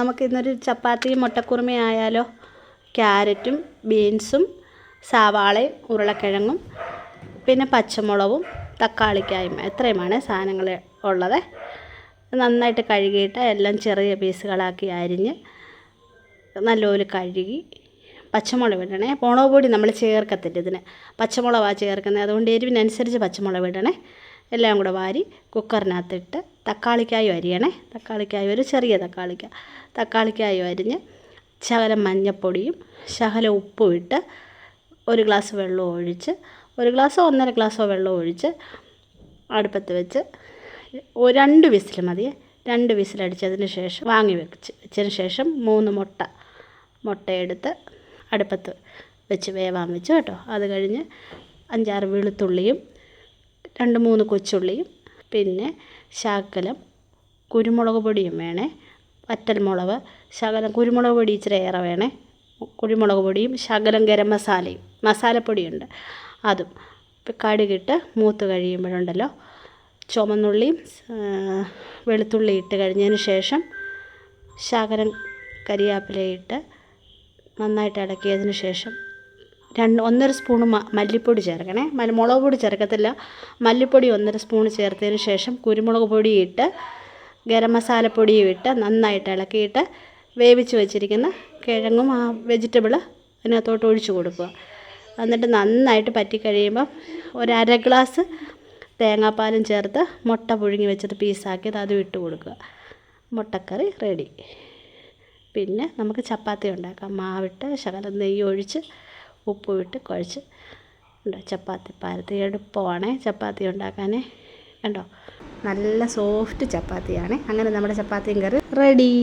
നമുക്കിന്നൊരു ചപ്പാത്തിയും മുട്ടക്കുറുമയും ആയാലോ? ക്യാരറ്റും ബീൻസും സവാളയും ഉരുളക്കിഴങ്ങും പിന്നെ പച്ചമുളകും തക്കാളിക്കായും എത്രയുമാണ് സാധനങ്ങൾ ഉള്ളത്. നന്നായിട്ട് കഴുകിയിട്ട് എല്ലാം ചെറിയ പീസുകളാക്കി അരിഞ്ഞ് നല്ലപോലെ കഴുകി പച്ചമുളക് ഇടണേ. മുളക് നമ്മൾ ചേർക്കത്തില്ല ഇതിന്. പച്ചമുളകാണ് ചേർക്കുന്നത്. അതുകൊണ്ട് എരിവിനനുസരിച്ച് പച്ചമുളക് ഇടണേ. എല്ലാം കൂടെ വാരി കുക്കറിനകത്തിട്ട് തക്കാളിക്കായും അരിയണേ. തക്കാളിക്കായും ഒരു ചെറിയ തക്കാളിക്ക. തക്കാളിക്കായും അരിഞ്ഞ് ശകലം മഞ്ഞൾപ്പൊടിയും ശകലം ഉപ്പും ഇട്ട് ഒരു ഗ്ലാസ് വെള്ളം ഒഴിച്ച് ഒരു ഗ്ലാസ്സോ ഒന്നര ഗ്ലാസ്സോ വെള്ളം ഒഴിച്ച് അടുപ്പത്ത് വെച്ച് രണ്ട് വിസിൽ മതിയെ രണ്ട് വിസിലടിച്ചതിന് ശേഷം വാങ്ങി വെച്ച് വെച്ചതിന് ശേഷം മൂന്ന് മുട്ട മുട്ടയെടുത്ത് അടുപ്പത്ത് വെച്ച് വേവാൻ വെച്ചു കേട്ടോ. അത് കഴിഞ്ഞ് അഞ്ചാറ് വെളുത്തുള്ളിയും രണ്ട് മൂന്ന് കൊച്ചുള്ളിയും പിന്നെ ശകലം കുരുമുളക് പൊടിയും വേണേ വറ്റൽമുളക് ശകലം കുരുമുളക് പൊടി ഇച്ചിരി ഏറെ വേണേ കുരുമുളക് പൊടിയും ശകലം ഗരം മസാലയും മസാലപ്പൊടിയുണ്ട്. അതും കടുകിട്ട് മൂത്ത് കഴിയുമ്പോഴുണ്ടല്ലോ ചുമന്നുള്ളിയും വെളുത്തുള്ളി ഇട്ട് കഴിഞ്ഞതിന് ശേഷം ശകലം കരിയാപ്പിലയിട്ട് നന്നായിട്ട് ഇളക്കിയതിന് ശേഷം രണ്ട് ഒന്നര സ്പൂൺ മല്ലിപ്പൊടി ചേർക്കണേ. മുളക് പൊടി ചേർക്കത്തില്ല. മല്ലിപ്പൊടി ഒന്നര സ്പൂൺ ചേർത്തതിന് ശേഷം കുരുമുളക് ഇട്ട് ഗരം മസാലപ്പൊടിയും ഇട്ട് നന്നായിട്ട് ഇളക്കിയിട്ട് വേവിച്ച് വെച്ചിരിക്കുന്ന കിഴങ്ങും ആ വെജിറ്റബിൾ അതിനകത്തോട്ട് ഒഴിച്ചു കൊടുക്കുക. എന്നിട്ട് നന്നായിട്ട് പറ്റി കഴിയുമ്പം ഒരു അര ഗ്ലാസ് തേങ്ങാപ്പാലും ചേർത്ത് മുട്ട പുഴുങ്ങി വെച്ചത് പീസാക്കിയത് അതും ഇട്ട് കൊടുക്കുക. മുട്ടക്കറി റെഡി പിന്നെ നമുക്ക് ചപ്പാത്തി ഉണ്ടാക്കാം. മാവിട്ട് ശകലം നെയ്യ് ഒഴിച്ച് ഉപ്പും ഇട്ട് കുഴച്ച് കണ്ടോ ചപ്പാത്തി പരത്തി എളുപ്പമാണ് ചപ്പാത്തി ഉണ്ടാക്കാൻ കണ്ടോ? നല്ല സോഫ്റ്റ് ചപ്പാത്തിയാണ്. അങ്ങനെ നമ്മുടെ ചപ്പാത്തിയും കറി റെഡി